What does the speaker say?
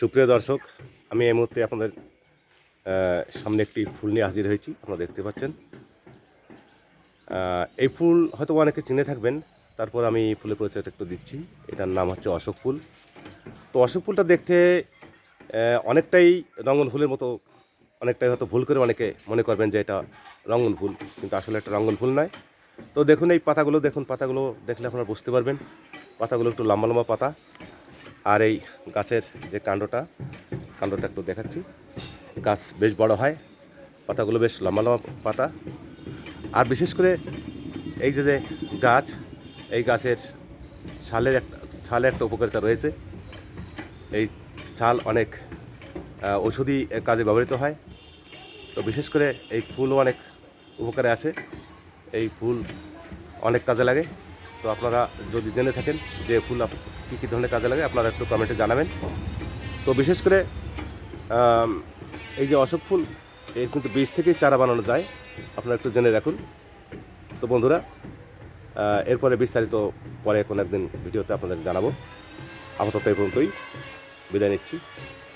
সুপ্রিয় দর্শক, আমি এই মুহূর্তে আপনাদের সামনে একটি ফুল নিয়ে হাজির হয়েছি, আপনারা দেখতে পাচ্ছেন। এই ফুল হয়তো অনেকে চিনে থাকবেন, তারপর আমি ফুলের পরিচয়টা একটু দিচ্ছি। এটার নাম হচ্ছে অশোক ফুল। তো অশোক ফুলটা দেখতে অনেকটাই রঙন ফুলের মতো, অনেকটাই হয়তো ভুল করে অনেকে মনে করবেন যে এটা রঙন ফুল, কিন্তু আসলে একটা রঙন ফুল নয়। তো দেখুন এই পাতাগুলো, দেখুন পাতাগুলো দেখলে আপনারা বুঝতে পারবেন। পাতাগুলো একটু লম্বা লম্বা পাতা। আর এই গাছের যে কাণ্ডটা কাণ্ডটা একটু দেখাচ্ছি। গাছ বেশ বড় হয়, পাতাগুলো বেশ লম্বা লম্বা পাতা। আর বিশেষ করে এই যে যে গাছ, এই গাছের ছালের একটা, ছালে একটা উপকারিতা রয়েছে। এই ছাল অনেক ঔষধি কাজে ব্যবহৃত হয়। তো বিশেষ করে এই ফুলও অনেক উপকারে আসে। এই ফুল অনেক কাজে লাগে। তো আপনারা যদি জেনে থাকেন যে ফুল কী কী ধরনের কাজে লাগে আপনারা একটু কমেন্টে জানাবেন। তো বিশেষ করে এই যে অশোক ফুল, এর কিন্তু বীজ থেকেই চারা বানানো যায়। আপনারা একটু জেনে রাখুন। তো বন্ধুরা এরপরে বিস্তারিত পরে কোনো একদিন ভিডিওতে আপনাদের জানাব। আপাতত এই পর্যন্তই। বিদায় নিচ্ছি।